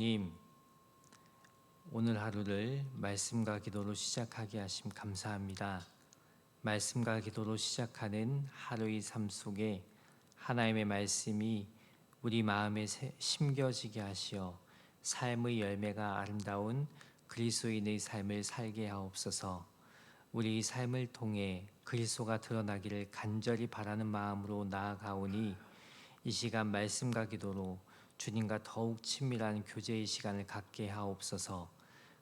주님, 오늘 하루를 말씀과 기도로 시작하게 하심 감사합니다. 말씀과 기도로 시작하는 하루의 삶 속에 하나님의 말씀이 우리 마음에 새- 심겨지게 하시어 삶의 열매가 아름다운 그리스도인의 삶을 살게 하옵소서. 우리 삶을 통해 그리스도가 드러나기를 간절히 바라는 마음으로 나아가오니 이 시간 말씀과 기도로 주님과 더욱 친밀한 교제의 시간을 갖게 하옵소서.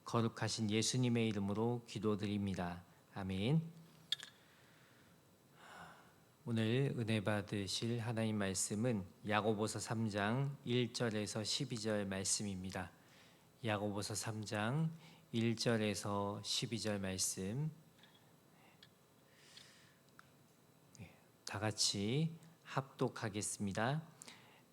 거룩하신 예수님의 이름으로 기도드립니다. 아멘. 오늘 은혜 받으실 하나님 말씀은 야고보서 3장 1절에서 12절 말씀입니다. 야고보서 3장 1절에서 12절 말씀 네, 다 같이 합독하겠습니다.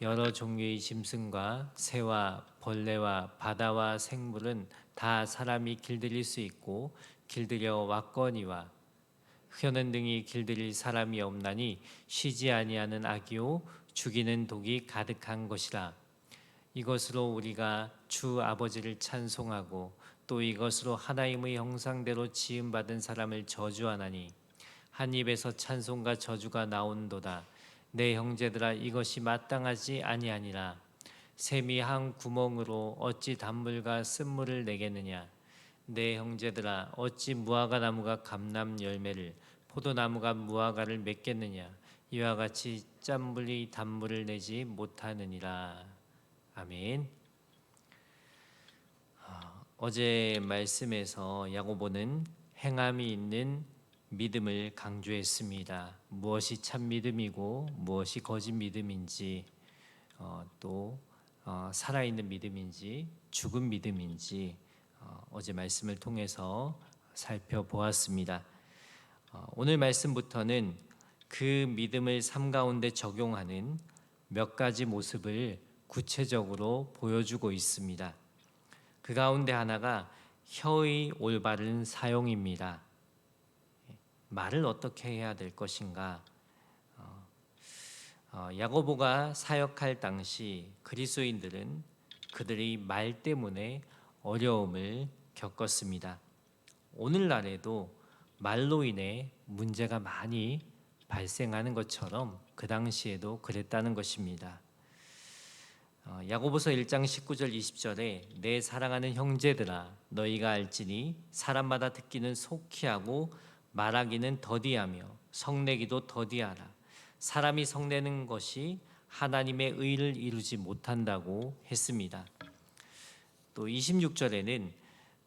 여러 종류의 짐승과 새와 벌레와 바다와 생물은 다 사람이 길들일 수 있고 길들여 왔거니와 혀는 등이 길들일 사람이 없나니 쉬지 아니하는 악이요 죽이는 독이 가득한 것이라. 이것으로 우리가 주 아버지를 찬송하고 또 이것으로 하나님의 형상대로 지음 받은 사람을 저주하나니 한 입에서 찬송과 저주가 나온도다 내 형제들아 이것이 마땅하지 아니하니라. 샘이 한 구멍으로 어찌 단물과 쓴물을 내겠느냐? 내 형제들아 어찌 무화과 나무가 감람 열매를 포도나무가 무화과를 맺겠느냐? 이와 같이 짠물이 단물을 내지 못하느니라. 아멘. 아, 어제 말씀에서 야고보는 행함이 있는 믿음을 강조했습니다. 무엇이 참 믿음이고 무엇이 거짓 믿음인지 어, 또 어, 살아있는 믿음인지 죽은 믿음인지 어, 어제 말씀을 통해서 살펴보았습니다. 어, 오늘 말씀부터는 그 믿음을 삶 가운데 적용하는 몇 가지 모습을 구체적으로 보여주고 있습니다. 그 가운데 하나가 혀의 올바른 사용입니다. 말을 어떻게 해야 될 것인가? 어, 어, 야고보가 사역할 당시 그리스도인들은 그들의 말 때문에 어려움을 겪었습니다. 오늘날에도 말로 인해 문제가 많이 발생하는 것처럼 그 당시에도 그랬다는 것입니다. 어, 야고보서 1장 19절 20절에 내 사랑하는 형제들아 너희가 알지니 사람마다 듣기는 속히 하고 말하기는 더디하며 성내기도 더디하라 사람이 성내는 것이 하나님의 의를 이루지 못한다고 했습니다. 또 26절에는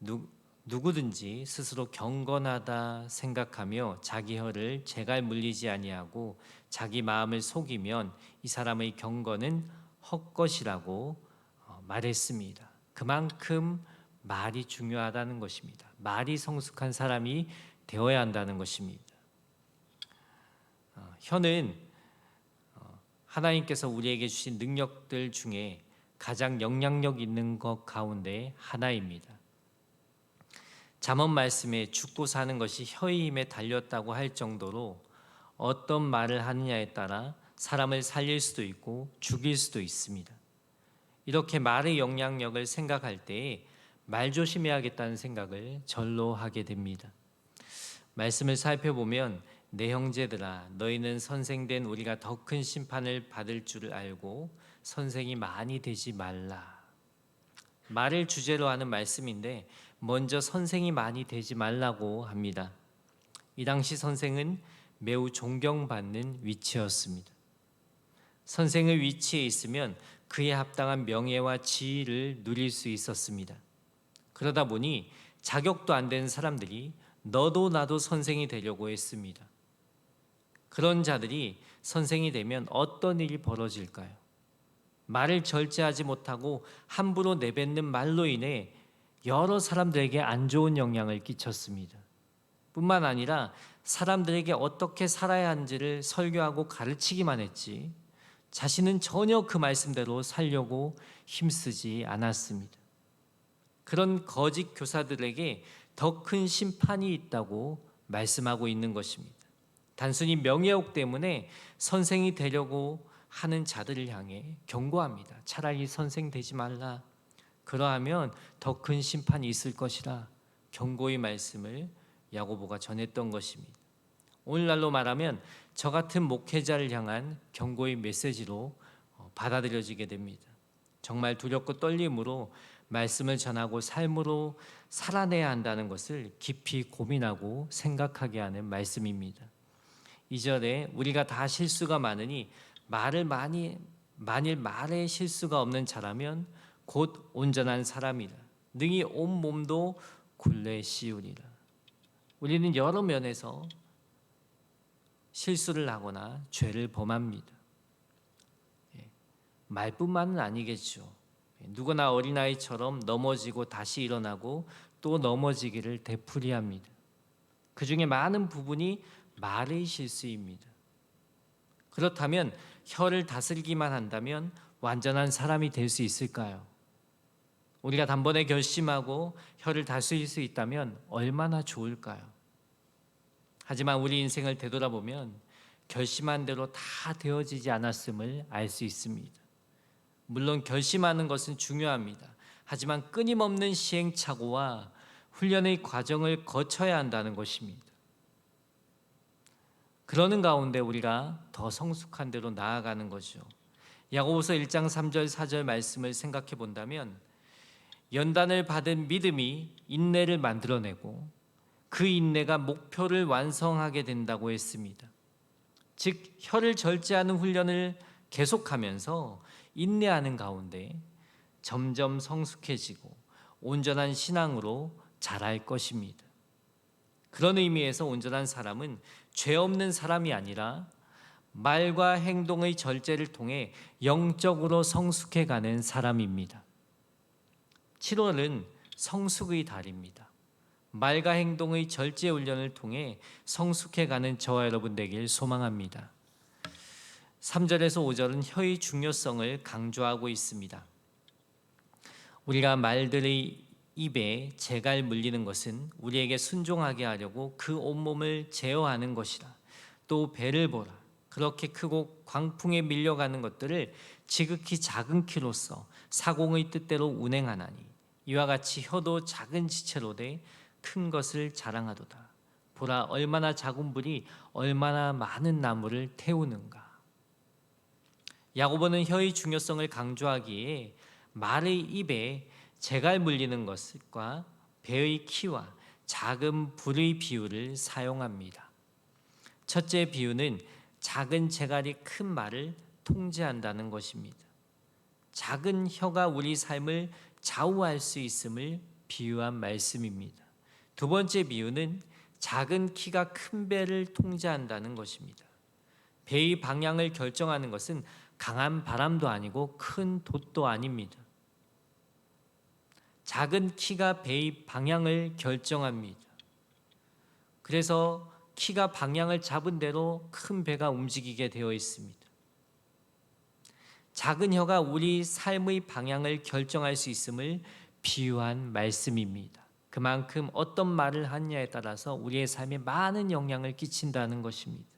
누, 누구든지 스스로 경건하다 생각하며 자기 혀를 제갈 물리지 아니하고 자기 마음을 속이면 이 사람의 경건은 헛것이라고 어, 말했습니다. 그만큼 말이 중요하다는 것입니다. 말이 성숙한 사람이 되어야 한다는 것입니다. 어, 혀는 어, 하나님께서 우리에게 주신 능력들 중에 가장 영향력 있는 것 가운데 하나입니다. 잠언 말씀에 죽고 사는 것이 혀의 힘에 달렸다고 할 정도로 어떤 말을 하느냐에 따라 사람을 살릴 수도 있고 죽일 수도 있습니다. 이렇게 말의 영향력을 생각할 때에 말 조심해야겠다는 생각을 절로 하게 됩니다. 말씀을 살펴보면 내 형제들아 너희는 선생된 우리가 더 큰 심판을 받을 줄을 알고 선생이 많이 되지 말라. 말을 주제로 하는 말씀인데 먼저 선생이 많이 되지 말라고 합니다. 이 당시 선생은 매우 존경받는 위치였습니다. 선생의 위치에 있으면 그에 합당한 명예와 지위를 누릴 수 있었습니다. 그러다 보니 자격도 안 된 사람들이 너도 나도 선생이 되려고 했습니다. 그런 자들이 선생이 되면 어떤 일이 벌어질까요? 말을 절제하지 못하고 함부로 내뱉는 말로 인해 여러 사람들에게 안 좋은 영향을 끼쳤습니다. 뿐만 아니라 사람들에게 어떻게 살아야 하는지를 설교하고 가르치기만 했지 자신은 전혀 그 말씀대로 살려고 힘쓰지 않았습니다. 그런 거짓 교사들에게 더 큰 심판이 있다고 말씀하고 있는 것입니다. 단순히 명예욕 때문에 선생이 되려고 하는 자들을 향해 경고합니다. 차라리 선생 되지 말라. 그러하면 더 큰 심판이 있을 것이라 경고의 말씀을 야고보가 전했던 것입니다. 오늘날로 말하면 저 같은 목회자를 향한 경고의 메시지로 어, 받아들여지게 됩니다. 정말 두렵고 떨림으로 말씀을 전하고 삶으로 살아내야 한다는 것을 깊이 고민하고 생각하게 하는 말씀입니다. 이절에 우리가 다 실수가 많으니 말을 많이 만일 말에 실수가 없는 자라면 곧 온전한 사람이라 능히 온 몸도 굴레 씌우리라. 우리는 여러 면에서 실수를 하거나 죄를 범합니다. 예, 말뿐만은 아니겠죠. 예, 누구나 어린아이처럼 넘어지고 다시 일어나고 또 넘어지기를 되풀이합니다. 그 중에 많은 부분이 말의 실수입니다. 그렇다면 혀를 다스리기만 한다면 완전한 사람이 될 수 있을까요? 우리가 단번에 결심하고 혀를 다스릴 수 있다면 얼마나 좋을까요? 하지만 우리 인생을 되돌아보면 결심한 대로 다 되어지지 않았음을 알 수 있습니다. 물론 결심하는 것은 중요합니다. 하지만 끊임없는 시행착오와 훈련의 과정을 거쳐야 한다는 것입니다. 그러는 가운데 우리가 더 성숙한 대로 나아가는 거죠. 야고보서 1장 3절 4절 말씀을 생각해 본다면 연단을 받은 믿음이 인내를 만들어내고 그 인내가 목표를 완성하게 된다고 했습니다. 즉 혀를 절제하는 훈련을 계속하면서 인내하는 가운데 점점 성숙해지고 온전한 신앙으로 자랄 것입니다. 그런 의미에서 온전한 사람은 죄 없는 사람이 아니라 말과 행동의 절제를 통해 영적으로 성숙해 가는 사람입니다. 7월은 성숙의 달입니다. 말과 행동의 절제 훈련을 통해 성숙해 가는 저와 여러분 되길 소망합니다. 3절에서 5절은 혀의 중요성을 강조하고 있습니다. 우리가 말들의 입에 재갈 물리는 것은 우리에게 순종하게 하려고 그 온몸을 제어하는 것이라. 또 배를 보라. 그렇게 크고 광풍에 밀려가는 것들을 지극히 작은 키로서 사공의 뜻대로 운행하나니 이와 같이 혀도 작은 지체로 돼 큰 것을 자랑하도다. 보라 얼마나 작은 불이 얼마나 많은 나무를 태우는가. 야고보는 혀의 중요성을 강조하기에 말의 입에 재갈 물리는 것과 배의 키와 작은 불의 비유를 사용합니다. 첫째 비유는 작은 재갈이 큰 말을 통제한다는 것입니다. 작은 혀가 우리 삶을 좌우할 수 있음을 비유한 말씀입니다. 두 번째 비유는 작은 키가 큰 배를 통제한다는 것입니다. 배의 방향을 결정하는 것은 강한 바람도 아니고 큰 돛도 아닙니다. 작은 키가 배의 방향을 결정합니다. 그래서 키가 방향을 잡은 대로 큰 배가 움직이게 되어 있습니다. 작은 혀가 우리 삶의 방향을 결정할 수 있음을 비유한 말씀입니다. 그만큼 어떤 말을 하느냐에 따라서 우리의 삶에 많은 영향을 끼친다는 것입니다.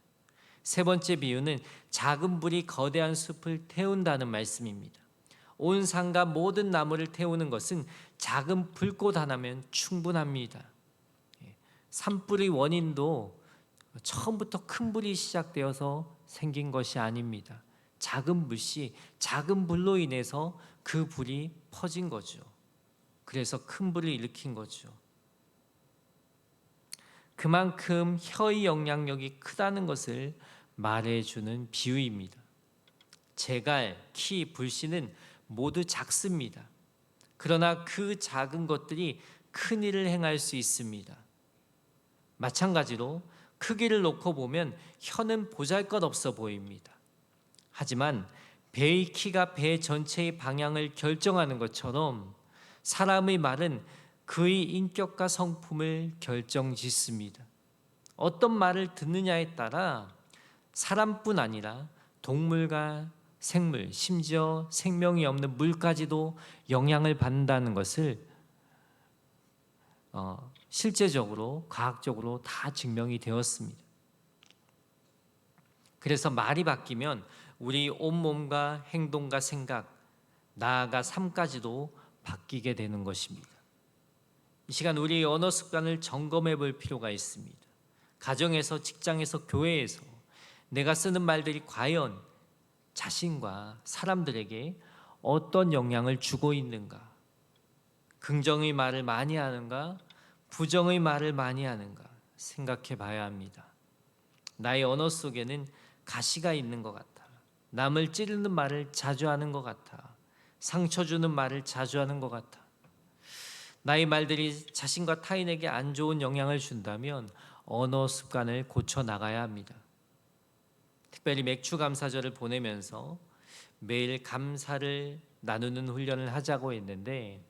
세 번째 비유는 작은 불이 거대한 숲을 태운다는 말씀입니다. 온 산과 모든 나무를 태우는 것은 작은 불꽃 하나면 충분합니다. 예, 산불의 원인도 처음부터 큰 불이 시작되어서 생긴 것이 아닙니다. 작은 불씨, 작은 불로 인해서 그 불이 퍼진 거죠. 그래서 큰 불을 일으킨 거죠. 그만큼 혀의 영향력이 크다는 것을 말해주는 비유입니다. 재갈, 키, 불씨는 모두 작습니다. 그러나 그 작은 것들이 큰 일을 행할 수 있습니다. 마찬가지로 크기를 놓고 보면 혀는 보잘 것 없어 보입니다. 하지만 배의 키가 배 전체의 방향을 결정하는 것처럼 사람의 말은 그의 인격과 성품을 결정 짓습니다. 어떤 말을 듣느냐에 따라 사람뿐 아니라 동물과 생물, 심지어 생명이 없는 물까지도 영향을 받는다는 것을 어, 실제적으로 과학적으로 다 증명이 되었습니다. 그래서 말이 바뀌면 우리 온몸과 행동과 생각, 나아가 삶까지도 바뀌게 되는 것입니다. 이 시간 우리 언어 습관을 점검해 볼 필요가 있습니다. 가정에서, 직장에서, 교회에서 내가 쓰는 말들이 과연 자신과 사람들에게 어떤 영향을 주고 있는가? 긍정의 말을 많이 하는가? 부정의 말을 많이 하는가? 생각해 봐야 합니다. 나의 언어 속에는 가시가 있는 것 같아. 남을 찌르는 말을 자주 하는 것 같아. 상처 주는 말을 자주 하는 것 같아. 나의 말들이 자신과 타인에게 안 좋은 영향을 준다면 언어 습관을 고쳐 나가야 합니다. 특별히 맥주 감사절을 보내면서 매일 감사를 나누는 훈련을 하자고 했는데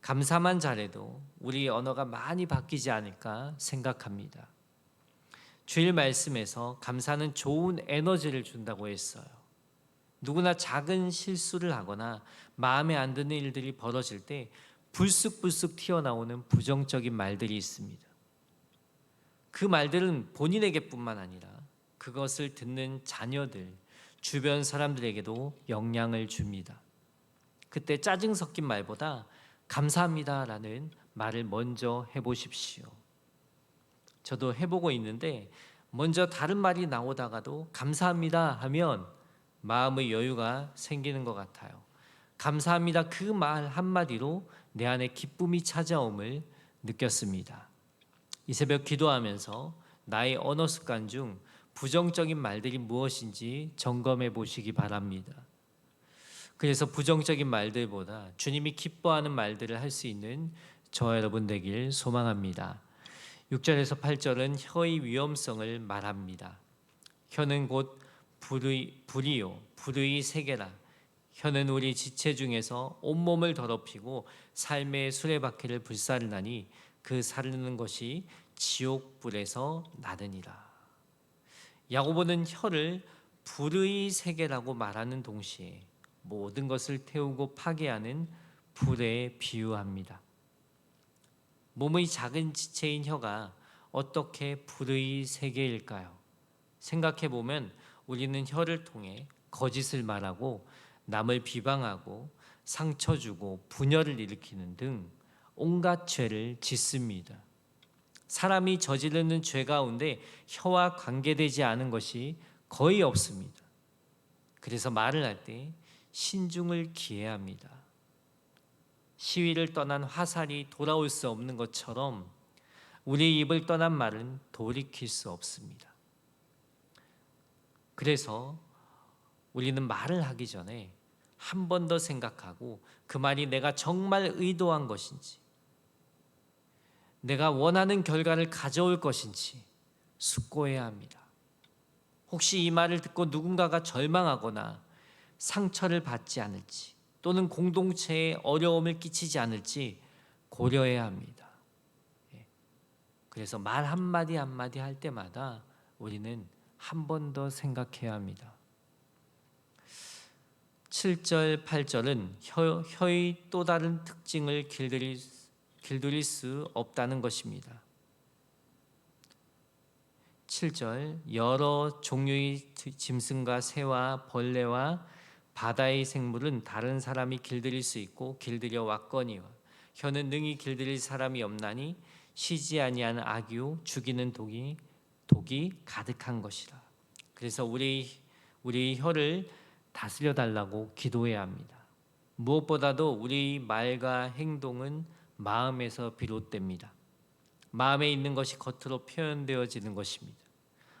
감사만 잘해도 우리 언어가 많이 바뀌지 않을까 생각합니다. 주일 말씀에서 감사는 좋은 에너지를 준다고 했어요. 누구나 작은 실수를 하거나 마음에 안 드는 일들이 벌어질 때 불쑥불쑥 튀어나오는 부정적인 말들이 있습니다. 그 말들은 본인에게뿐만 아니라 그것을 듣는 자녀들, 주변 사람들에게도 영향을 줍니다. 그때 짜증 섞인 말보다 감사합니다라는 말을 먼저 해보십시오. 저도 해보고 있는데 먼저 다른 말이 나오다가도 감사합니다 하면 마음의 여유가 생기는 것 같아요. 감사합니다 그 말 한마디로 내 안에 기쁨이 찾아옴을 느꼈습니다. 이 새벽 기도하면서 나의 언어 습관 중 부정적인 말들이 무엇인지 점검해 보시기 바랍니다. 그래서 부정적인 말들보다 주님이 기뻐하는 말들을 할 수 있는 저 여러분 되길 소망합니다. 6절에서 8절은 혀의 위험성을 말합니다. 혀는 곧 불의, 불이요 불의 세계라 혀는 우리 지체 중에서 온몸을 더럽히고 삶의 수레바퀴를 불사르나니 그 사르는 것이 지옥불에서 나느니라. 야고보는 혀를 불의 세계라고 말하는 동시에 모든 것을 태우고 파괴하는 불에 비유합니다. 몸의 작은 지체인 혀가 어떻게 불의 세계일까요? 생각해 보면 우리는 혀를 통해 거짓을 말하고 남을 비방하고 상처 주고 분열을 일으키는 등 온갖 죄를 짓습니다. 사람이 저지르는 죄 가운데 혀와 관계되지 않은 것이 거의 없습니다. 그래서 말을 할 때 신중을 기해야 합니다. 시위를 떠난 화살이 돌아올 수 없는 것처럼 우리 입을 떠난 말은 돌이킬 수 없습니다. 그래서 우리는 말을 하기 전에 한 번 더 생각하고 그 말이 내가 정말 의도한 것인지, 내가 원하는 결과를 가져올 것인지 숙고해야 합니다. 혹시 이 말을 듣고 누군가가 절망하거나 상처를 받지 않을지 또는 공동체에 어려움을 끼치지 않을지 고려해야 합니다. 예. 그래서 말 한마디 한마디 할 때마다 우리는 한 번 더 생각해야 합니다. 7절, 8절은 혀, 혀의 또 다른 특징을 길들일, 길들일 수 없다는 것입니다. 7절 여러 종류의 짐승과 새와 벌레와 바다의 생물은 다른 사람이 길들일 수 있고 길들여 왔거니와 혀는 능히 길들일 사람이 없나니 쉬지 아니한 악유 죽이는 독이 독이 가득한 것이라. 그래서 우리 우리 혀를 다스려 달라고 기도해야 합니다. 무엇보다도 우리 말과 행동은 마음에서 비롯됩니다. 마음에 있는 것이 겉으로 표현되어지는 것입니다.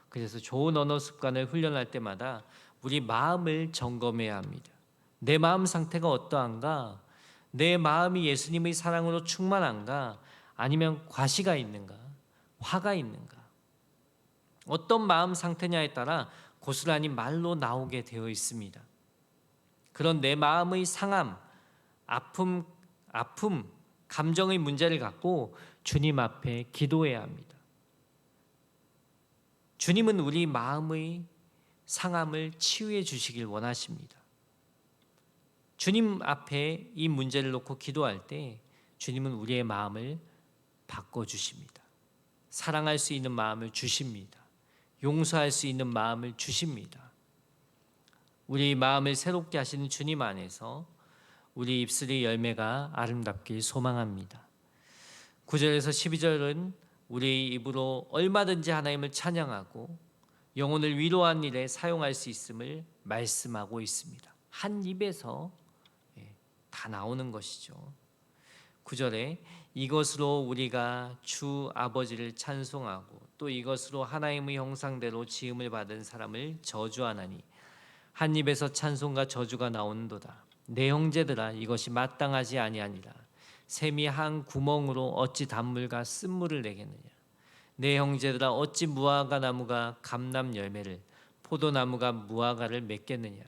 그래서 좋은 언어 습관을 훈련할 때마다 우리 마음을 점검해야 합니다. 내 마음 상태가 어떠한가? 내 마음이 예수님의 사랑으로 충만한가? 아니면 과시가 있는가? 화가 있는가? 어떤 마음 상태냐에 따라 고스란히 말로 나오게 되어 있습니다. 그런 내 마음의 상함, 아픔, 아픔, 감정의 문제를 갖고 주님 앞에 기도해야 합니다. 주님은 우리 마음의 상함을 치유해 주시길 원하십니다. 주님 앞에 이 문제를 놓고 기도할 때 주님은 우리의 마음을 바꿔 주십니다. 사랑할 수 있는 마음을 주십니다. 용서할 수 있는 마음을 주십니다. 우리 마음을 새롭게 하시는 주님 안에서 우리 입술의 열매가 아름답길 소망합니다. 9절에서 12절은 우리 입으로 얼마든지 하나님을 찬양하고 영혼을 위로한 일에 사용할 수 있음을 말씀하고 있습니다. 한 입에서 예, 다 나오는 것이죠. 9절에 이것으로 우리가 주 아버지를 찬송하고 또 이것으로 하나님의 형상대로 지음을 받은 사람을 저주하나니 한 입에서 찬송과 저주가 나오는도다. 내 형제들아 이것이 마땅하지 아니하니라. 샘이 한 구멍으로 어찌 단물과 쓴물을 내겠느냐. 내 형제들아 어찌 무화과 나무가 감람 열매를 포도나무가 무화과를 맺겠느냐.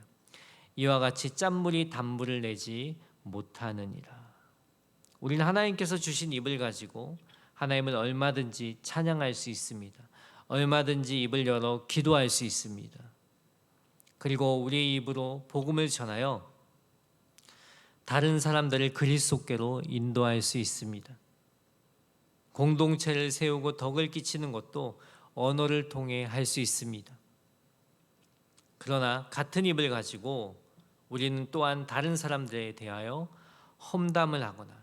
이와 같이 짠물이 단물을 내지 못하느니라. 우리는 하나님께서 주신 입을 가지고 하나님을 얼마든지 찬양할 수 있습니다. 얼마든지 입을 열어 기도할 수 있습니다. 그리고 우리의 입으로 복음을 전하여 다른 사람들을 그리스도께로 인도할 수 있습니다. 공동체를 세우고 덕을 끼치는 것도 언어를 통해 할 수 있습니다. 그러나 같은 입을 가지고 우리는 또한 다른 사람들에 대하여 험담을 하거나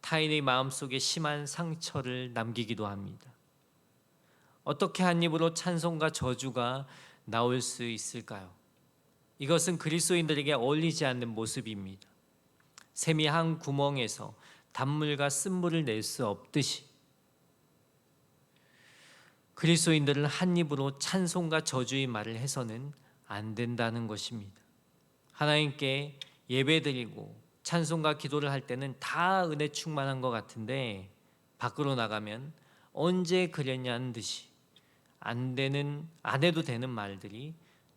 타인의 마음속에 심한 상처를 남기기도 합니다. 어떻게 한 입으로 찬송과 저주가 나올 수 있을까요? 이것은 그리스도인들에게 어울리지 않는 모습입니다. 샘이 한 구멍에서 단물과 쓴물을 낼 수 없듯이 그리스도인들은 한 입으로 찬송과 저주의 말을 해서는 안 된다는 것입니다. 하나님께 예배드리고 찬송과 기도를 할 때는 다 은혜 충만한 것 같은데 밖으로 나가면 언제 그랬냐는 듯이 안 되는 안 해도 되는 말들이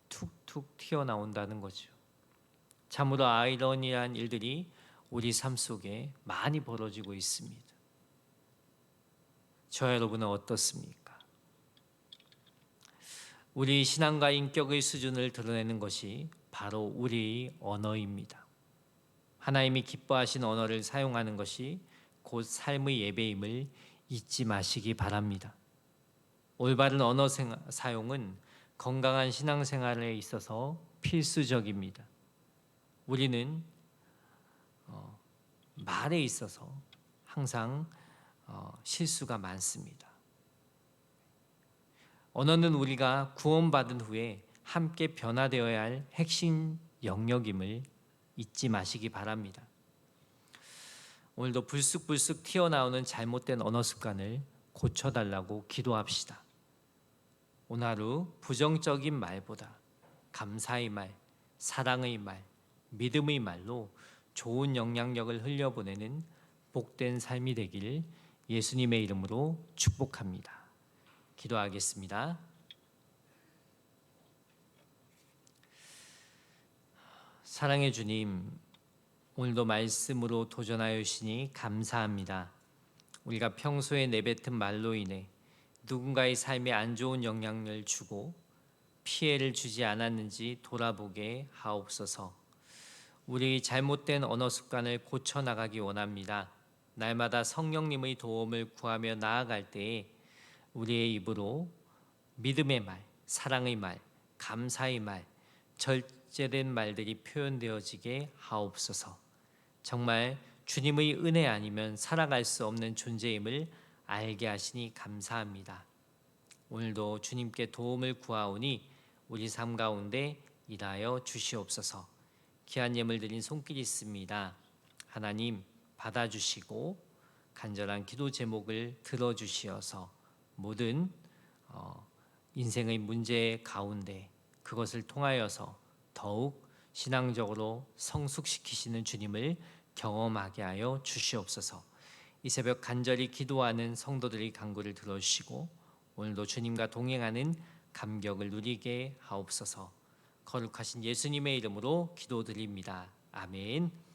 툭툭 튀어나온다는 거죠. 참으로 아이러니한 일들이 우리 삶 속에 많이 벌어지고 있습니다. 저 여러분은 어떻습니까? 우리 신앙과 인격의 수준을 드러내는 것이 바로 우리 언어입니다. 하나님이 기뻐하신 언어를 사용하는 것이 곧 삶의 예배임을 잊지 마시기 바랍니다. 올바른 언어 사용은 건강한 신앙생활에 있어서 필수적입니다. 우리는 어, 말에 있어서 항상 어, 실수가 많습니다. 언어는 우리가 구원받은 후에 함께 변화되어야 할 핵심 영역임을 잊지 마시기 바랍니다. 오늘도 불쑥불쑥 튀어나오는 잘못된 언어 습관을 고쳐달라고 기도합시다. 오늘 하루 부정적인 말보다 감사의 말, 사랑의 말, 믿음의 말로 좋은 영향력을 흘려보내는 복된 삶이 되길 예수님의 이름으로 축복합니다. 기도하겠습니다. 사랑의 주님, 오늘도 말씀으로 도전하여 주시니 감사합니다. 우리가 평소에 내뱉은 말로 인해 누군가의 삶에 안 좋은 영향을 주고 피해를 주지 않았는지 돌아보게 하옵소서. 우리 잘못된 언어 습관을 고쳐 나가기 원합니다. 날마다 성령님의 도움을 구하며 나아갈 때에 우리의 입으로 믿음의 말, 사랑의 말, 감사의 말, 절제된 말들이 표현되어지게 하옵소서. 정말 주님의 은혜 아니면 살아갈 수 없는 존재임을 알게 하시니 감사합니다. 오늘도 주님께 도움을 구하오니 우리 삶 가운데 일하여 주시옵소서. 귀한 예물 드린 손길이 있습니다. 하나님 받아주시고 간절한 기도 제목을 들어주시어서 모든 어, 인생의 문제 가운데 그것을 통하여서 더욱 신앙적으로 성숙시키시는 주님을 경험하게 하여 주시옵소서. 이 새벽 간절히 기도하는 성도들의 간구를 들어주시고 오늘도 주님과 동행하는 감격을 누리게 하옵소서. 거룩하신 예수님의 이름으로 기도드립니다. 아멘.